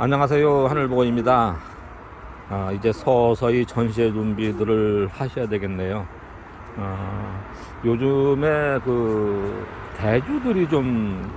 안녕하세요. 하늘보건입니다. 아, 이제 서서히 전시회 준비들을 하셔야 되겠네요. 아, 요즘에 그 대주들이 좀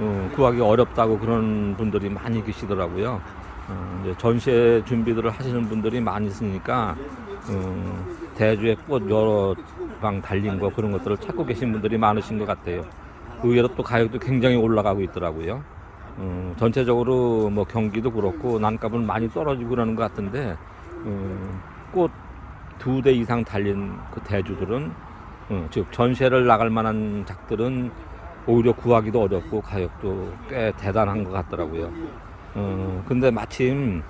어, 구하기 어렵다고 그런 분들이 많이 계시더라고요. 어, 이제 전시회 준비들을 하시는 분들이 많이 있으니까 어, 대주에 꽃 여러 방 달린 거 그런 것들을 찾고 계신 분들이 많으신 것 같아요. 의외로 또 가격도 굉장히 올라가고 있더라고요 어, 전체적으로 뭐 경기도 그렇고 난값은 많이 떨어지고 그러는 것 같은데 어, 꽃두 대 이상 달린 그 대주들은 어, 즉 전시회를 나갈 만한 작들은 오히려 구하기도 어렵고 가격도 꽤 대단한 것 같더라고요. 어, 근데 마침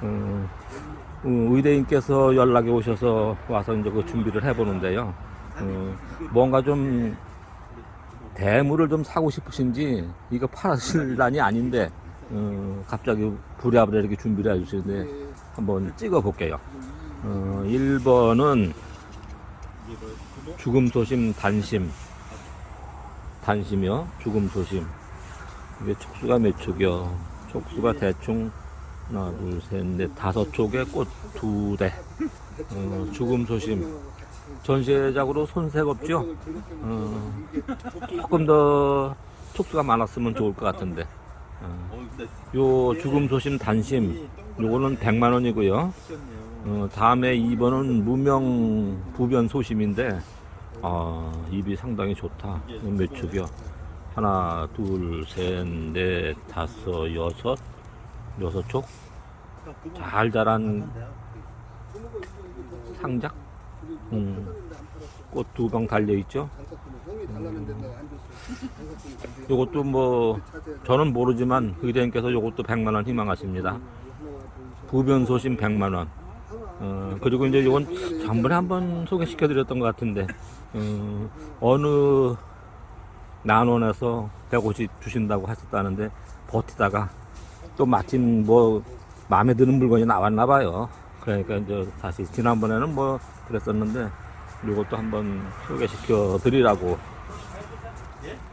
어, 어, 의대인께서 연락이 오셔서 와서 이제 그 준비를 해보는데요. 어, 뭔가 좀 대물을 좀 사고 싶으신지 이거 팔았을 난이 아닌데 어, 갑자기 부랴부랴 이렇게 준비를 해주시는데 한번 찍어 볼게요. 어, 1번은 죽음 소심 단심. 단심이요? 죽음 소심. 이게 촉수가 몇 촉이요? 촉수가 대충 하나 둘셋넷 다섯 촉에 꽃 두대. 어, 죽음 소심 전시회작으로 손색 없죠 어, 조금 더 촉수가 많았으면 좋을 것 같은데 어, 요 죽음 소심 단심 요거는 100만 원이고요 어, 다음에 2번은 무명 부변 소심인데 아, 입이 상당히 좋다. 몇 축이요? 하나, 둘, 셋, 넷, 다섯, 여섯, 여섯 촉. 잘 자란 상작. 음, 꽃두병 달려 있죠. 요것도 뭐 저는 모르지만 의대님께서 요것도 100만 원 희망하십니다. 부변 소심 100만 원. 어, 그리고 이제 이건 전번에 한번 소개시켜 드렸던 것 같은데, 어, 어느 난원에서 150 주신다고 하셨다는데, 버티다가 또 마침 뭐 마음에 드는 물건이 나왔나 봐요. 그러니까 이제 다시 지난번에는 뭐 그랬었는데, 이것도 한번 소개시켜 드리라고.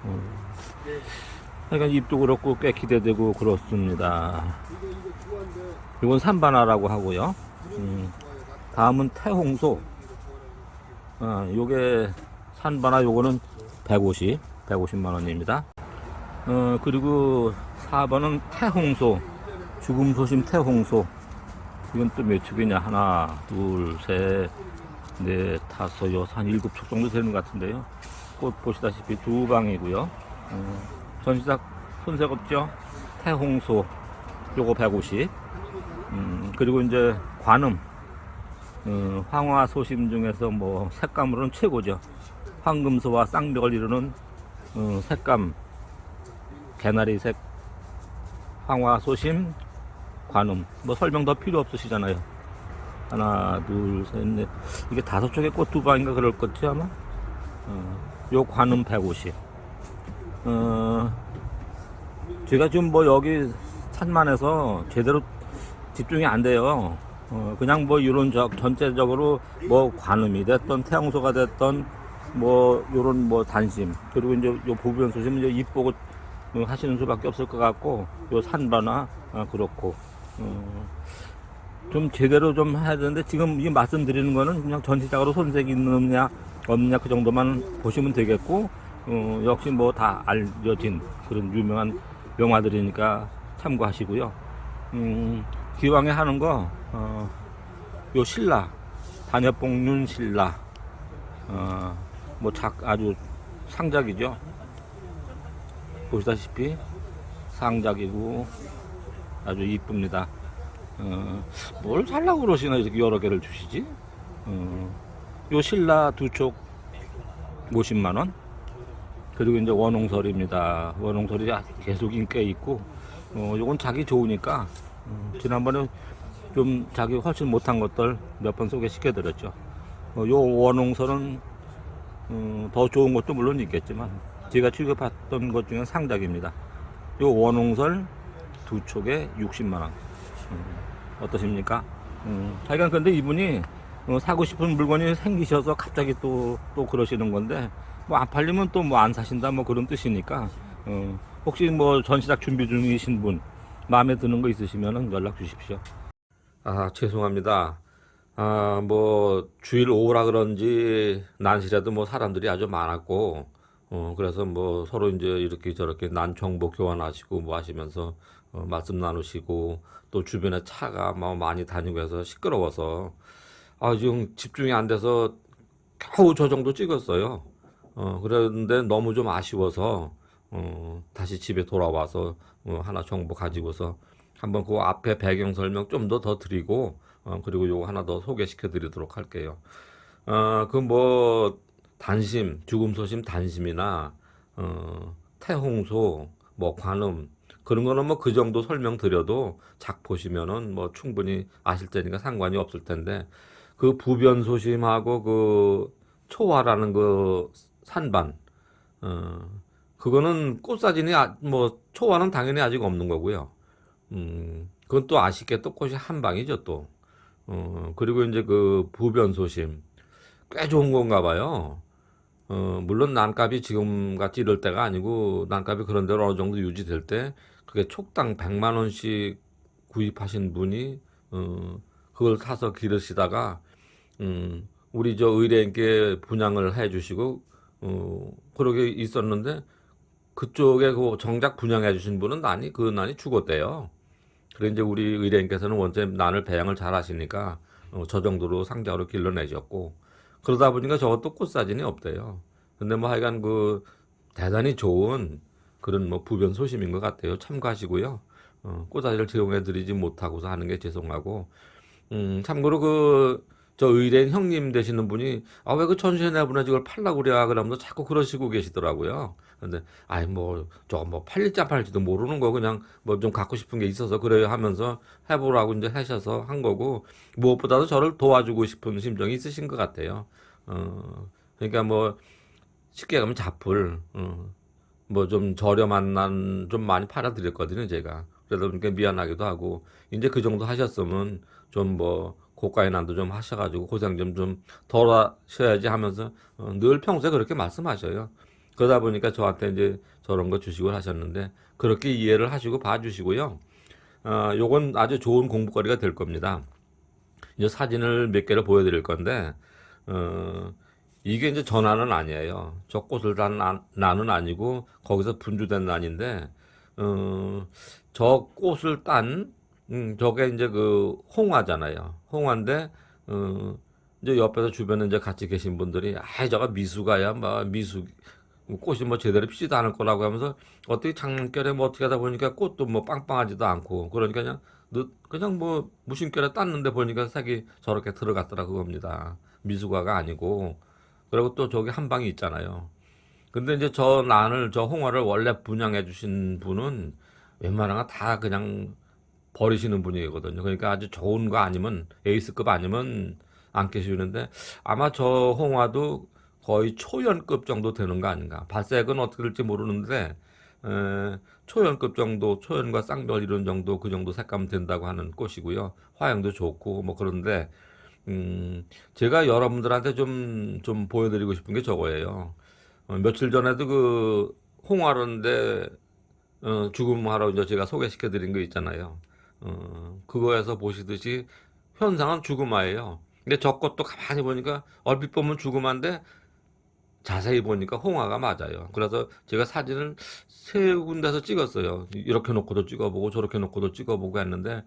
어, 그러니까 입도 그렇고 꽤 기대되고 그렇습니다. 이건 산바나라고 하고요. 음, 다음은 태홍소. 아, 요게 산바나 요거는 150, 150만 원입니다. 어, 그리고 4번은 태홍소. 죽음 소심 태홍소. 이건 또몇 축이냐? 하나, 둘, 셋, 넷, 다섯, 여섯, 한 일곱 축 정도 되는 것 같은데요. 꽃 보시다시피 두 방이고요. 어, 전시작 손색 없죠? 태홍소. 요거 150. 음, 그리고 이제 관음, 어, 황화 소심 중에서 뭐 색감으로는 최고죠. 황금소와 쌍벽을 이루는 어, 색감, 개나리색, 황화 소심, 관음. 뭐 설명 더 필요 없으시잖아요. 하나, 둘, 셋, 넷. 이게 다섯 쪽에 꽃 두 방인가 그럴 거지 아마? 어, 요 관음 150. 어, 제가 지금 뭐 여기 산만해서 제대로 집중이 안 돼요. 어, 그냥 뭐 이런 저 전체적으로 뭐 관음이 됐던 태양소가 됐던 뭐 요런 뭐 단심 그리고 이제 요 보변 소심 이제 입 보고 어, 하시는 수밖에 없을 것 같고 요 산바나 아, 그렇고 어, 좀 제대로 좀 해야 되는데 지금 이 말씀드리는 거는 그냥 전체적으로 손색이 있느냐 없느냐 그 정도만 보시면 되겠고 어, 역시 뭐 다 알려진 그런 유명한 영화들이니까 참고하시고요. 음, 기왕에 하는 거, 어, 요 신라, 단엽봉륜 신라, 어, 뭐 작, 아주 상작이죠. 보시다시피 상작이고 아주 이쁩니다. 어, 뭘 살라고 그러시나 이렇게 여러 개를 주시지? 어, 요 신라 두 쪽 50만원. 그리고 이제 원홍설입니다. 원홍설이 계속 인기가 있고, 어, 요건 자기 좋으니까 음, 지난번에 좀 자기 훨씬 못한 것들 몇 번 소개시켜 드렸죠. 어, 요 원홍설은 음, 더 좋은 것도 물론 있겠지만 제가 취급했던 것 중에 상작입니다. 요 원홍설 두 촉에 60만 원. 음, 어떠십니까? 음, 하여간 근데 이분이 어, 사고 싶은 물건이 생기셔서 갑자기 또, 또 그러시는 건데, 뭐 안 팔리면 또 뭐 안 사신다 뭐 그런 뜻이니까, 어, 혹시 뭐 전시작 준비 중이신 분, 마음에 드는 거 있으시면 연락 주십시오. 아, 죄송합니다. 아, 뭐, 주일 오후라 그런지, 난시라도 뭐 사람들이 아주 많았고, 어, 그래서 뭐 서로 이제 이렇게 저렇게 난 정보 교환하시고 뭐 하시면서, 어, 말씀 나누시고, 또 주변에 차가 뭐 많이 다니고 해서 시끄러워서, 아, 지금 집중이 안 돼서 겨우 저 정도 찍었어요. 어, 그런데 너무 좀 아쉬워서, 어, 다시 집에 돌아와서, 어, 하나 정보 가지고서 한번 그 앞에 배경 설명 좀 더 더 드리고, 어, 그리고 요거 하나 더 소개시켜 드리도록 할게요. 어, 그 뭐, 단심, 죽음 소심 단심이나, 어, 태홍소, 뭐, 관음, 그런 거는 뭐 그 정도 설명 드려도 작 보시면은 뭐 충분히 아실 테니까 상관이 없을 텐데, 그 부변 소심하고 그 초화라는 그 산반, 어, 그거는 꽃사진이 아, 뭐 초화는 당연히 아직 없는 거고요. 음, 그건 또 아쉽게 또 꽃이 한 방이죠 또. 어, 그리고 이제 그 부변 소심 꽤 좋은 건가 봐요. 어, 물론 난값이 지금 같이 이럴 때가 아니고 난값이 그런 대로 어느 정도 유지될 때 그게 촉당 100만 원씩 구입하신 분이 어, 그걸 사서 기르시다가 음, 우리 저 의뢰인께 분양을 해 주시고 어, 그러게 있었는데 그쪽에 그 정작 분양해 주신 분은 난이 그 난이 죽었대요. 그래 이제 우리 의뢰인께서는 원체 난을 배양을 잘 하시니까 어, 저 정도로 상자로 길러내셨고 그러다 보니까 저것도 꽃사진이 없대요. 근데 뭐 하여간 그 대단히 좋은 그런 뭐 부변 소심인 것 같아요. 참고하시고요. 어, 꽃사진을 제공해 드리지 못하고서 하는 게 죄송하고 음, 참고로 그 저 의뢰인 형님 되시는 분이 아 왜그 전시회 내보내지 그걸 팔라고 그래 그러면서 자꾸 그러시고 계시더라고요. 근데 아이 뭐 저거 뭐 팔릴지 안 팔릴지도 모르는 거 그냥 뭐 좀 갖고 싶은 게 있어서 그래요 하면서 해보라고 이제 하셔서 한 거고 무엇보다도 저를 도와주고 싶은 심정이 있으신 것 같아요. 어 그러니까 뭐 쉽게 가면 잡풀 어, 뭐 좀 저렴한 난 좀 많이 팔아드렸거든요 제가 그러다 보니까 미안하기도 하고 이제 그 정도 하셨으면 좀 뭐 고가의 난도 좀 하셔가지고 고생 좀 좀 덜 하셔야지 하면서 어, 늘 평소에 그렇게 말씀하셔요. 그러다 보니까 저한테 이제 저런 거 주시고 하셨는데 그렇게 이해를 하시고 봐주시고요. 어, 요건 아주 좋은 공부거리가 될 겁니다. 이제 사진을 몇 개를 보여드릴 건데 어, 이게 이제 전화는 아니에요. 저 꽃을 단 난- 난은 아니고 거기서 분주된 난인데 어, 저 꽃을 딴 음, 저게 이제 그 홍화잖아요. 홍화인데 어, 이제 옆에서 주변에 이제 같이 계신 분들이 아 저거 미수가야 뭐 미수 꽃이 뭐 제대로 피지도 않을 거라고 하면서 어떻게 장난결에 뭐 어떻게 하다 보니까 꽃도 뭐 빵빵하지도 않고 그러니까 그냥 늦- 그냥 뭐 무심결에 땄는데 보니까 색이 저렇게 들어갔더라 그겁니다. 미수가가 아니고 그리고 또 저기 한 방이 있잖아요. 근데 이제 저 난을 저 홍화를 원래 분양해 주신 분은 웬만한 거 다 그냥 버리시는 분이거든요. 그러니까 아주 좋은 거 아니면 에이스급 아니면 안 계시는데 아마 저 홍화도 거의 초연급 정도 되는 거 아닌가. 발색은 어떻게 될지 모르는데 에, 초연급 정도, 초연과 쌍별 이런 정도 그 정도 색감 된다고 하는 꽃이고요. 화형도 좋고 뭐 그런데 음, 제가 여러분들한테 좀, 좀 보여드리고 싶은 게 저거예요. 어, 며칠 전에도 그 홍화로인데 어, 죽음하러 이제 제가 소개시켜 드린 거 있잖아요. 어, 그거에서 보시듯이 현상은 죽음화예요. 근데 저 것도 가만히 보니까 얼핏 보면 죽음화인데 자세히 보니까 홍화가 맞아요. 그래서 제가 사진을 세 군데서 찍었어요. 이렇게 놓고도 찍어보고 저렇게 놓고도 찍어보고 했는데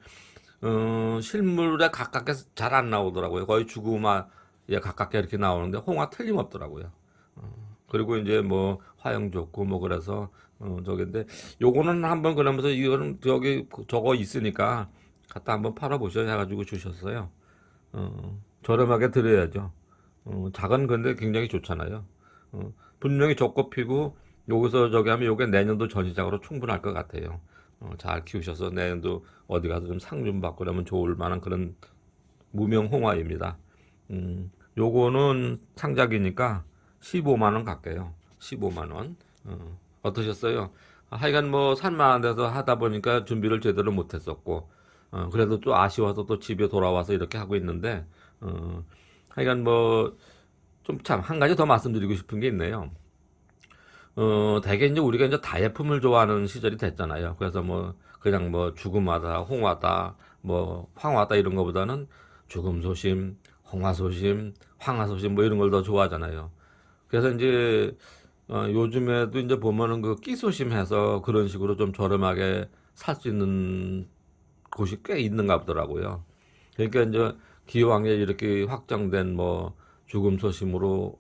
어, 실물에 가깝게 잘 안 나오더라고요. 거의 죽음화에 가깝게 이렇게 나오는데 홍화 틀림없더라고요. 어, 그리고 이제 뭐 화형 좋고 뭐 그래서 어, 저긴데 요거는 한번 그러면서 이거는 저기 저거 있으니까 갖다 한번 팔아보셔 해가지고 주셨어요. 어, 저렴하게 드려야죠. 어, 작은 건데 굉장히 좋잖아요. 어, 분명히 적고 피고 여기서 저기 하면 요게 내년도 전시작으로 충분할 것 같아요. 어, 잘 키우셔서 내년도 어디 가서 좀 상 좀 받고 그러면 좋을 만한 그런 무명 홍화입니다. 음, 요거는 상작이니까 15만 원 갈게요. 15만 원. 어, 어떠셨어요? 아, 하여간 뭐 산만한 데서 하다 보니까 준비를 제대로 못 했었고, 어, 그래도 또 아쉬워서 또 집에 돌아와서 이렇게 하고 있는데, 어, 하여간 뭐, 좀 참, 한 가지 더 말씀드리고 싶은 게 있네요. 어, 대개 이제 우리가 이제 다이어품을 좋아하는 시절이 됐잖아요. 그래서 뭐, 그냥 뭐, 죽음하다, 홍화다, 뭐, 황화다 이런 거보다는 죽음 소심, 홍화 소심, 황화 소심 뭐 이런 걸 더 좋아하잖아요. 그래서 이제, 어, 요즘에도 이제 보면은 그 끼소심해서 그런 식으로 좀 저렴하게 살 수 있는 곳이 꽤 있는가 보더라고요. 그러니까 이제 기왕에 이렇게 확정된 뭐, 죽음 소심으로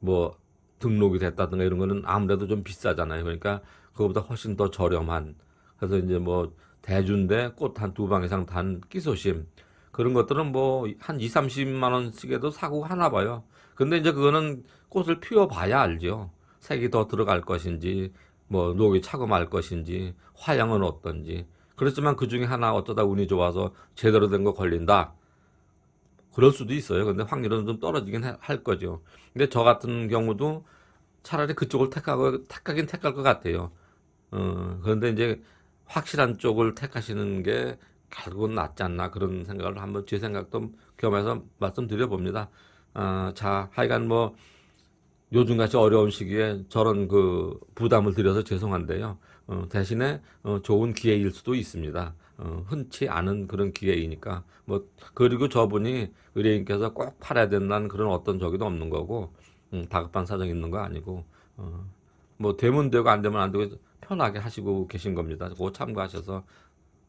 뭐, 등록이 됐다든가 이런 거는 아무래도 좀 비싸잖아요. 그러니까 그거보다 훨씬 더 저렴한. 그래서 이제 뭐 대준대 꽃 한 두 방 이상 단 끼소심 그런 것들은 뭐 한 2, 30만 원씩에도 사고 하나 봐요. 근데 이제 그거는 꽃을 피워 봐야 알죠. 색이 더 들어갈 것인지 뭐 녹이 차고 말 것인지 화양은 어떤지. 그렇지만 그 중에 하나 어쩌다 운이 좋아서 제대로 된 거 걸린다. 그럴 수도 있어요. 근데 확률은 좀 떨어지긴 하- 할 거죠. 근데 저 같은 경우도 차라리 그쪽을 택하고, 택하긴 택할 것 같아요. 어, 그런데 이제 확실한 쪽을 택하시는 게 결국은 낫지 않나 그런 생각을 한번 제 생각도 겸해서 말씀드려 봅니다. 아, 자, 하여간 뭐 요즘같이 어려운 시기에 저런 그 부담을 드려서 죄송한데요. 어, 대신에 어, 좋은 기회일 수도 있습니다. 어, 흔치 않은 그런 기회이니까 뭐 그리고 저분이 의뢰인께서 꼭 팔아야 된다는 그런 어떤 저기도 없는 거고 음, 다급한 사정이 있는 거 아니고 어, 뭐 되면 되고 안 되면 안 되고 편하게 하시고 계신 겁니다. 그거 참고하셔서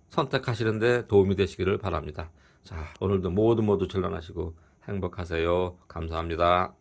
선택하시는데 도움이 되시기를 바랍니다. 자, 오늘도 모두 모두 전란하시고 행복하세요. 감사합니다.